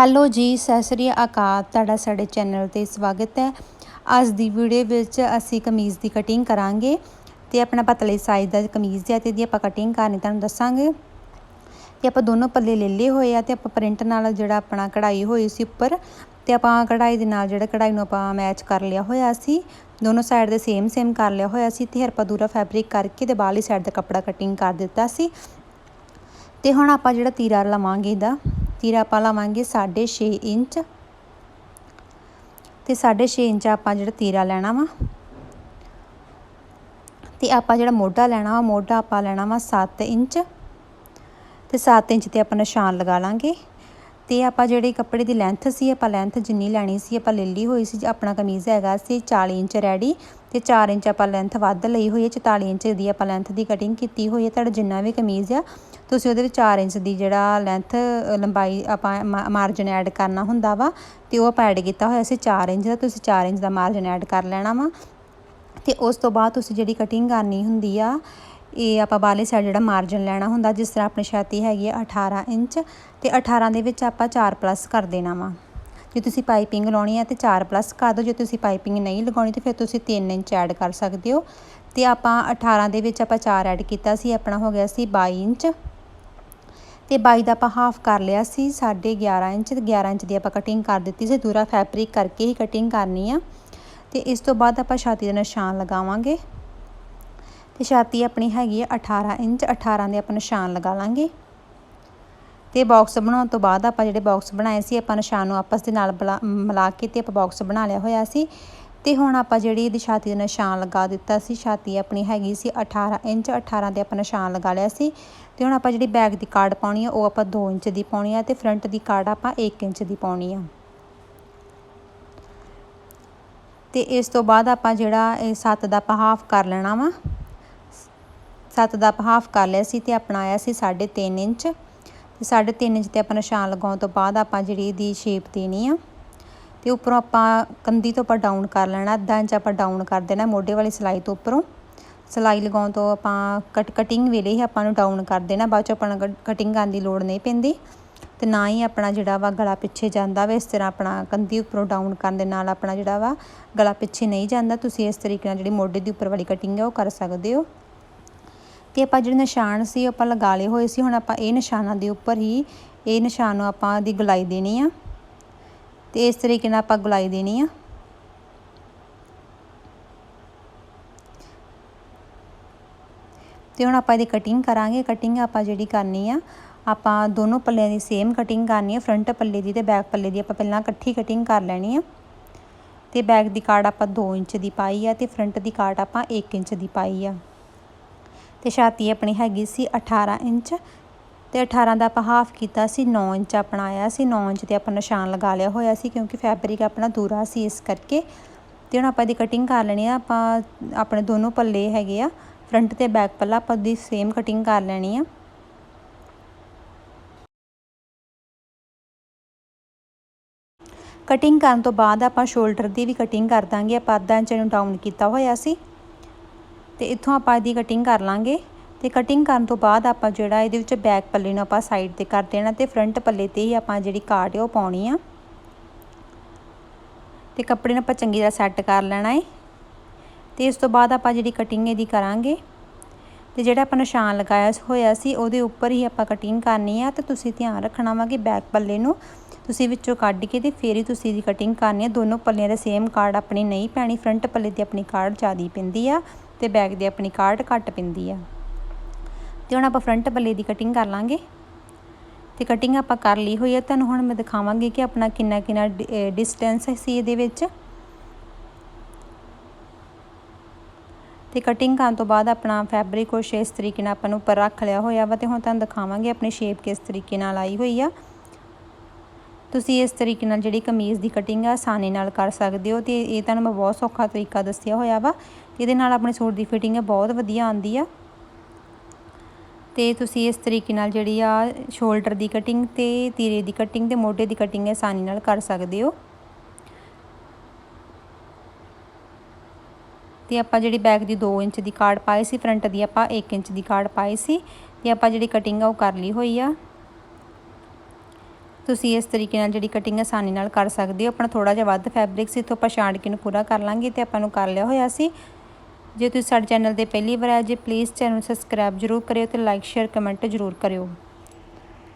Hello ਜੀ, ਸਤਿ ਸ੍ਰੀ ਅਕਾਲ। ਤੁਹਾਡਾ ਸਾਡੇ ਚੈਨਲ ਤੇ ਸਵਾਗਤ ਹੈ। ਅੱਜ ਦੀ ਵੀਡੀਓ ਵਿੱਚ ਅਸੀਂ ਕਮੀਜ਼ ਦੀ ਕਟਿੰਗ ਕਰਾਂਗੇ ਤੇ ਆਪਣਾ ਪਤਲੇ ਸਾਈਜ਼ ਦਾ ਕਮੀਜ਼ ਹੈ ਤੇ ਇਹਦੀ ਆਪਾਂ ਕਟਿੰਗ ਕਰਨੀ, ਤੁਹਾਨੂੰ ਦੱਸਾਂਗੇ। ਤੇ ਆਪਾਂ ਦੋਨੋਂ ਪੱਲੇ ਲੈ ਲਏ ਹੋਏ ਆ ਤੇ ਆਪਾਂ ਪ੍ਰਿੰਟ ਨਾਲ ਜਿਹੜਾ ਆਪਣਾ ਕਢਾਈ ਹੋਈ ਸੀ ਉੱਪਰ ਤੇ ਆਪਾਂ ਕਢਾਈ ਦੇ ਨਾਲ ਜਿਹੜਾ ਕਢਾਈ ਨੂੰ ਆਪਾਂ ਮੈਚ ਕਰ ਲਿਆ ਹੋਇਆ ਸੀ। ਦੋਨੋਂ ਸਾਈਡ ਦੇ ਸੇਮ ਸੇਮ ਕਰ ਲਿਆ ਹੋਇਆ ਸੀ ਤੇ ਆਪਾਂ ਦੂਰਾ ਫੈਬਰਿਕ ਕਰਕੇ ਤੇ ਬਾਹਰਲੀ ਸਾਈਡ ਦਾ ਕੱਪੜਾ ਕਟਿੰਗ ਕਰ ਦਿੱਤਾ ਸੀ। ਤੇ ਹੁਣ ਆਪਾਂ ਜਿਹੜਾ ਤੀਰਾ ਲਵਾਂਗੇ ਇਹਦਾ। ਤੀਰਾ ਆਪਾਂ ਲਾਵਾਂਗੇ 6.5 ਇੰਚ। ਤੇ 6.5 ਇੰਚ ਆਪਾਂ ਜਿਹੜਾ ਤੀਰਾ ਲੈਣਾ ਵਾ, ਤੇ ਆਪਾਂ ਜਿਹੜਾ ਮੋਢਾ ਲੈਣਾ ਵਾ, ਮੋਢਾ ਆਪਾਂ ਲੈਣਾ ਵਾ 7 ਇੰਚ। ਤੇ 7 ਇੰਚ ਤੇ ਆਪਾਂ ਨਿਸ਼ਾਨ ਲਗਾ ਲਾਂਗੇ। ਤੇ ਆਪਾਂ ਜਿਹੜੀ ਕੱਪੜੇ ਦੀ ਲੈਂਥ ਸੀ, ਆਪਾਂ ਲੈਂਥ ਜਿੰਨੀ ਲੈਣੀ ਸੀ, ਆਪਾਂ ਲੈ ਲਈ ਹੋਈ ਸੀ, ਆਪਣਾ ਕਮੀਜ਼ ਹੈਗਾ ਸੀ 40 ਇੰਚ ਰੈਡੀ ਤੇ 4 ਇੰਚ ਆਪਾਂ ਲੈਂਥ ਵੱਧ ਲਈ ਹੋਈ ਹੈ 44 ਇੰਚ ਦੀ ਆਪਾਂ ਲੈਂਥ ਦੀ ਕਟਿੰਗ ਕੀਤੀ ਹੋਈ ਹੈ, ਤੁਹਾਡਾ ਜਿੰਨਾ ਵੀ ਕਮੀਜ਼ ਆ ਤੁਸੀਂ ਉਹਦੇ ਵਿੱਚ 4 ਇੰਚ ਦੀ ਜਿਹੜਾ ਲੈਂਥ ਲੰਬਾਈ ਆਪਾਂ ਮਾਰਜਨ ਐਡ ਕਰਨਾ ਹੁੰਦਾ ਵਾ, ਤੇ ਉਹ ਆਪਾਂ ਐਡ ਕੀਤਾ ਹੋਇਆ ਸੀ 4 ਇੰਚ ਦਾ, ਤੁਸੀਂ 4 ਇੰਚ ਦਾ ਮਾਰਜਨ ਐਡ ਕਰ ਲੈਣਾ ਵਾ। ਤੇ ਉਸ ਤੋਂ ਬਾਅਦ ਤੁਸੀਂ ਜਿਹੜੀ ਕਟਿੰਗ ਕਰਨੀ ਹੁੰਦੀ ਆ, ਇਹ ਆਪਾਂ ਬਾਹਰਲੇ ਸਾਈਡ ਜਿਹੜਾ ਮਾਰਜਨ ਲੈਣਾ ਹੁੰਦਾ, ਜਿਸ ਤਰ੍ਹਾਂ ਆਪਣੀ ਛਾਤੀ ਹੈਗੀ ਆ 18 ਇੰਚ, ਤੇ 18 ਦੇ ਵਿੱਚ ਆਪਾਂ 4 ਪਲੱਸ ਕਰ ਦੇਣਾ ਵਾ। ਜੇ ਤੁਸੀਂ ਪਾਈਪਿੰਗ ਲਾਉਣੀ ਹੈ ਤੇ 4 ਪਲੱਸ ਕਰ ਦਿਓ ਜੇ ਤੁਸੀਂ ਪਾਈਪਿੰਗ ਨਹੀਂ ਲਗਾਉਣੀ ਤੇ ਫਿਰ ਤੁਸੀਂ 3 ਇੰਚ ਐਡ ਕਰ ਸਕਦੇ ਹੋ। ਤੇ ਆਪਾਂ 18 ਦੇ ਵਿੱਚ ਆਪਾਂ 4 ਐਡ ਕੀਤਾ ਸੀ, ਆਪਣਾ ਹੋ ਗਿਆ ਸੀ 22 ਇੰਚ। ਤੇ 22 ਦਾ ਆਪਾਂ ਹਾਫ ਕਰ ਲਿਆ ਸੀ 11.5 ਇੰਚ ਤੇ 11 ਇੰਚ ਦੀ ਆਪਾਂ ਕਟਿੰਗ ਕਰ ਦਿੱਤੀ ਸੀ, ਦੂਰਾ ਫੈਬਰਿਕ ਕਰਕੇ ਹੀ ਕਟਿੰਗ ਕਰਨੀ ਆ। ਤੇ ਇਸ ਤੋਂ ਬਾਅਦ ਆਪਾਂ ਛਾਤੀ ਦਾ ਨਿਸ਼ਾਨ ਲਗਾਵਾਂਗੇ। ਤੇ ਛਾਤੀ ਆਪਣੀ ਹੈਗੀ ਆ 18 ਇੰਚ 18 ਦੇ ਆਪਾਂ ਨਿਸ਼ਾਨ ਲਗਾ ਲਾਂਗੇ। ਤੇ ਬਾਕਸ ਬਣਾਉਣ ਤੋਂ ਬਾਅਦ ਆਪਾਂ ਜਿਹੜੇ ਬਾਕਸ ਬਣਾਏ ਸੀ, ਆਪਾਂ ਨਿਸ਼ਾਨ ਨੂੰ ਆਪਸ ਦੇ ਨਾਲ ਮਿਲਾ ਕੇ ਤੇ ਆਪਾਂ ਬਾਕਸ ਬਣਾ ਲਿਆ ਹੋਇਆ ਸੀ। ਤੇ ਹੁਣ ਆਪਾਂ ਜਿਹੜੀ ਇਹਦੀ ਛਾਤੀ ਦਾ ਨਿਸ਼ਾਨ ਲਗਾ ਦਿੱਤਾ ਸੀ, ਛਾਤੀ ਆਪਣੀ ਹੈਗੀ ਸੀ 18 ਇੰਚ 18 'ਤੇ ਆਪਾਂ ਨਿਸ਼ਾਨ ਲਗਾ ਲਿਆ ਸੀ। ਤੇ ਹੁਣ ਆਪਾਂ ਜਿਹੜੀ ਬੈਕ ਦੀ ਕਾਰਡ ਪਾਉਣੀ ਆ, ਉਹ ਆਪਾਂ 2 ਇੰਚ ਦੀ ਪਾਉਣੀ ਆ ਤੇ ਫਰੰਟ ਦੀ ਕਾਰਡ ਆਪਾਂ 1 ਇੰਚ ਦੀ ਪਾਉਣੀ ਆ। ਤੇ ਇਸ ਤੋਂ ਬਾਅਦ ਆਪਾਂ ਜਿਹੜਾ ਇਹ 7 ਦਾ ਆਪਾਂ ਹਾਫ ਕਰ ਲੈਣਾ ਵਾ 7 ਦਾ ਆਪਾਂ ਹਾਫ ਕਰ ਲਿਆ ਸੀ ਤੇ ਆਪਣਾ ਆਇਆ ਸੀ 3.5 ਇੰਚ। ਤੇ 3.5 ਇੰਚ ਤੇ ਆਪਾਂ ਨਿਸ਼ਾਨ ਲਗਾਉਣ ਤੋਂ ਬਾਅਦ ਆਪਾਂ ਜਿਹੜੀ ਇਹਦੀ ਸ਼ੇਪ ਦੇਣੀ ਆ ਤੇ ਉੱਪਰੋਂ ਆਪਾਂ ਕੰਦੀ ਤੋਂ ਆਪਾਂ ਡਾਊਨ ਕਰ ਲੈਣਾ ਅੱਧਾ ਇੰਚ ਆਪਾਂ ਡਾਊਨ ਕਰ ਦੇਣਾ, ਮੋਢੇ ਵਾਲੀ ਸਲਾਈ ਤੋਂ ਉੱਪਰੋਂ। ਸਲਾਈ ਲਗਾਉਣ ਤੋਂ ਆਪਾਂ ਕਟ ਕਟਿੰਗ ਵੇਲੇ ਹੀ ਆਪਾਂ ਨੂੰ ਡਾਊਨ ਕਰ ਦੇਣਾ, ਬਾਅਦ ਚ ਆਪਣਾ ਕਟਿੰਗ ਕਰਨ ਦੀ ਲੋੜ ਨਹੀਂ ਪੈਂਦੀ। ਤੇ ਨਾ ਹੀ ਆਪਣਾ ਜਿਹੜਾ ਵਾ ਗਲਾ ਪਿੱਛੇ ਜਾਂਦਾ ਵਾ, ਇਸ ਤਰ੍ਹਾਂ ਆਪਣਾ ਕੰਦੀ ਉੱਪਰੋਂ ਡਾਊਨ ਕਰਨ ਦੇ ਨਾਲ ਆਪਣਾ ਜਿਹੜਾ ਵਾ ਗਲਾ ਪਿੱਛੇ ਨਹੀਂ ਜਾਂਦਾ, ਤੁਸੀਂ ਇਸ ਤਰੀਕੇ ਨਾਲ ਜਿਹੜੀ ਮੋਢੇ ਦੀ ਉੱਪਰ ਵਾਲੀ ਕਟਿੰਗ ਹੈ ਉਹ ਕਰ ਸਕਦੇ ਹੋ। ਤੇ ਆਪਾਂ ਜਿਹੜੇ ਨਿਸ਼ਾਨ ਸੀ ਆਪਾਂ ਲਗਾ ਲਏ ਹੋਏ ਸੀ, ਹੁਣ ਆਪਾਂ ਇਹ ਨਿਸ਼ਾਨਾਂ ਦੇ ਉੱਪਰ ਹੀ, ਇਹ ਨਿਸ਼ਾਨ ਨੂੰ ਆਪਾਂ ਦੀ ਗਲਾਈ ਦੇਣੀ ਆ। ਤੇ ਇਸ ਤਰੀਕੇ ਨਾਲ ਆਪਾਂ ਗੁਲਾਈ ਦੇਣੀ ਆ। ਤੇ ਹੁਣ ਆਪਾਂ ਇਹਦੀ ਕਟਿੰਗ ਕਰਾਂਗੇ। ਕਟਿੰਗ ਆਪਾਂ ਜਿਹੜੀ ਕਰਨੀ ਆ, ਆਪਾਂ ਦੋਨੋਂ ਪੱਲਿਆਂ ਦੀ ਸੇਮ ਕਟਿੰਗ ਕਰਨੀ ਆ। ਫਰੰਟ ਪੱਲੇ ਦੀ ਤੇ ਬੈਕ ਪੱਲੇ ਦੀ ਆਪਾਂ ਪਹਿਲਾਂ ਇਕੱਠੀ ਕਟਿੰਗ ਕਰ ਲੈਣੀ ਆ। ਤੇ ਬੈਕ ਦੀ ਕਾਟ ਆਪਾਂ 2 ਇੰਚ ਦੀ ਪਾਈ ਆ ਤੇ ਫਰੰਟ ਦੀ ਕਾਟ ਆਪਾਂ 1 ਇੰਚ ਦੀ ਪਾਈ ਆ। ਤੇ ਛਾਤੀ ਆਪਣੀ ਹੈਗੀ ਸੀ 18 ਇੰਚ ਤੇ 18 ਦਾ ਆਪਾਂ ਹਾਫ ਕੀਤਾ ਸੀ 9 ਇੰਚ ਆਪਣਾ ਆਇਆ ਸੀ 9 ਇੰਚ ਤੇ ਆਪਾਂ ਨਿਸ਼ਾਨ ਲਗਾ ਲਿਆ ਹੋਇਆ ਸੀ ਕਿਉਂਕਿ ਫੈਬਰਿਕ ਆਪਣਾ ਦੂਰਾ ਸੀ ਇਸ ਕਰਕੇ ਤੇ ਹੁਣ ਆਪਾਂ ਇਹਦੀ ਕਟਿੰਗ ਕਰ ਲੈਣੀ ਆ, ਆਪਾਂ ਆਪਣੇ ਦੋਨੋਂ ਪੱਲੇ ਹੈਗੇ ਆ ਫਰੰਟ ਤੇ ਬੈਕ ਪੱਲਾ ਆਪਾਂ ਦੀ ਸੇਮ ਕਟਿੰਗ ਕਰ ਲੈਣੀ ਆ। ਕਟਿੰਗ ਕਰਨ ਤੋਂ ਬਾਅਦ ਆਪਾਂ ਸ਼ੋਲਡਰ ਦੀ ਵੀ ਕਟਿੰਗ ਕਰ ਦਾਂਗੇ, ਆਪਾਂ ਅੱਧਾ ਇੰਚ ਨੂੰ ਡਾਊਨ ਕੀਤਾ ਹੋਇਆ ਸੀ ਤੇ ਇੱਥੋਂ ਆਪਾਂ ਇਹਦੀ ਕਟਿੰਗ ਕਰ ਲਾਂਗੇ। ਤੇ ਕਟਿੰਗ ਕਰਨ ਤੋਂ ਬਾਅਦ ਆਪਾਂ ਜਿਹੜਾ ਇਹਦੇ ਵਿੱਚ ਬੈਕ ਪੱਲੇ ਨੂੰ ਆਪਾਂ ਸਾਈਡ ਤੇ ਕਰ ਦੇਣਾ ਤੇ ਫਰੰਟ ਪੱਲੇ ਤੇ ਹੀ ਆਪਾਂ ਜਿਹੜੀ ਕਾਟ ਹੈ ਉਹ ਪਾਉਣੀ ਆ। ਤੇ ਕੱਪੜੇ ਨੂੰ ਆਪਾਂ ਚੰਗੀ ਤਰ੍ਹਾਂ ਸੈੱਟ ਕਰ ਲੈਣਾ ਹੈ ਤੇ ਇਸ ਤੋਂ ਬਾਅਦ ਆਪਾਂ ਜਿਹੜੀ ਕਟਿੰਗ ਇਹਦੀ ਕਰਾਂਗੇ। ਤੇ ਜਿਹੜਾ ਆਪਾਂ ਨਿਸ਼ਾਨ ਲਗਾਇਆ ਹੋਇਆ ਸੀ ਉਹਦੇ ਉੱਪਰ ਹੀ ਆਪਾਂ ਕਟਿੰਗ ਕਰਨੀ ਆ ਤੇ ਤੁਸੀਂ ਧਿਆਨ ਰੱਖਣਾ ਵਾ ਕਿ ਬੈਕ ਪੱਲੇ ਨੂੰ ਤੁਸੀਂ ਵਿੱਚੋਂ ਕੱਢ ਕੇ ਤੇ ਫੇਰ ਹੀ ਤੁਸੀਂ ਇਹਦੀ ਕਟਿੰਗ ਕਰਨੀ ਹੈ ਦੋਨੋਂ ਪੱਲਿਆਂ ਦੇ ਸੇਮ ਕਾਰਡ ਆਪਣੀ ਨਹੀਂ ਪੈਣੀ ਫਰੰਟ ਪੱਲੇ ਦੀ ਆਪਣੀ ਕਾਰਡ ਜ਼ਿਆਦੀ ਪੈਂਦੀ ਆ ਤੇ ਬੈਕ ਦੀ ਆਪਣੀ ਕਾਰਡ ਘੱਟ ਪੈਂਦੀ ਆ। ਤੇ ਹੁਣ ਆਪਾਂ ਫਰੰਟ ਪੱਲੇ ਦੀ ਕਟਿੰਗ ਕਰ ਲਾਂਗੇ। ਤੇ ਕਟਿੰਗ ਆਪਾਂ ਕਰ ਲਈ ਹੋਈ ਹੈ ਤੁਹਾਨੂੰ ਹੁਣ ਮੈਂ ਦਿਖਾਵਾਂਗੀ ਕਿ ਆਪਣਾ ਕਿੰਨਾ ਕਿੰਨਾ ਡਿਸਟੈਂਸ ਸੀ ਇਹਦੇ ਵਿੱਚ। ਤੇ ਕਟਿੰਗ ਕਰਨ ਤੋਂ ਬਾਅਦ ਆਪਣਾ ਫੈਬਰਿਕ ਕੁਛ ਇਸ ਤਰੀਕੇ ਨਾਲ ਆਪਾਂ ਨੂੰ ਉੱਪਰ ਰੱਖ ਲਿਆ ਹੋਇਆ ਵਾ, ਤੇ ਹੁਣ ਤੁਹਾਨੂੰ ਦਿਖਾਵਾਂਗੇ ਆਪਣੀ ਸ਼ੇਪ ਕਿਸ ਤਰੀਕੇ ਨਾਲ ਆਈ ਹੋਈ ਆ। ਤੁਸੀਂ ਇਸ ਤਰੀਕੇ ਨਾਲ ਜਿਹੜੀ ਕਮੀਜ਼ ਦੀ ਕਟਿੰਗ ਆ, ਆਸਾਨੀ ਨਾਲ ਕਰ ਸਕਦੇ ਹੋ, ਤੇ ਇਹ ਤੁਹਾਨੂੰ ਮੈਂ ਬਹੁਤ ਸੌਖਾ ਤਰੀਕਾ ਦੱਸਿਆ ਹੋਇਆ ਵਾ। ਇਹਦੇ ਨਾਲ ਆਪਣੇ ਸੂਟ ਦੀ ਫਿਟਿੰਗ ਬਹੁਤ ਵਧੀਆ ਆਉਂਦੀ ਆ। ਤੇ ਤੁਸੀਂ ਇਸ ਤਰੀਕੇ ਨਾਲ ਜਿਹੜੀ ਆ ਸ਼ੋਲਡਰ ਦੀ ਕਟਿੰਗ ਤੇ ਤੀਰੇ ਦੀ ਕਟਿੰਗ ਤੇ ਮੋਢੇ ਦੀ ਕਟਿੰਗ ਆਸਾਨੀ ਨਾਲ ਕਰ ਸਕਦੇ ਹੋ। ਤੇ ਆਪਾਂ ਜਿਹੜੀ ਬੈਕ ਦੀ 2 ਇੰਚ ਦੀ ਕਾਰਡ ਪਾਈ ਸੀ ਫਰੰਟ ਦੀ ਆਪਾਂ 1 ਇੰਚ ਦੀ ਕਾਰਡ ਪਾਈ ਸੀ ਤੇ ਆਪਾਂ ਜਿਹੜੀ ਕਟਿੰਗ ਆ ਉਹ ਕਰ ਲਈ ਹੋਈ ਆ। ਤੁਸੀਂ ਇਸ ਤਰੀਕੇ ਨਾਲ ਜਿਹੜੀ ਕਟਿੰਗ ਆਸਾਨੀ ਨਾਲ ਕਰ ਸਕਦੇ ਹੋ। ਆਪਣਾ ਥੋੜਾ ਜਿਹਾ ਵੱਧ ਫੈਬਰਿਕ ਸੀ ਤੋਂ ਆਪਾਂ ਛਾਂਟ ਕੇ ਨੂੰ ਪੂਰਾ ਕਰ ਲਾਂਗੇ ਤੇ ਆਪਾਂ ਨੂੰ ਕਰ ਲਿਆ ਹੋਇਆ ਸੀ। ਜੇ ਤੁਸੀਂ ਸਾਡੇ ਚੈਨਲ ਤੇ ਪਹਿਲੀ ਵਾਰ ਆਏ ਜੇ ਪਲੀਜ਼ ਚੈਨਲ ਸਬਸਕ੍ਰਾਈਬ ਜਰੂਰ ਕਰਿਓ ਤੇ ਲਾਈਕ ਸ਼ੇਅਰ ਕਮੈਂਟ ਜਰੂਰ ਕਰਿਓ।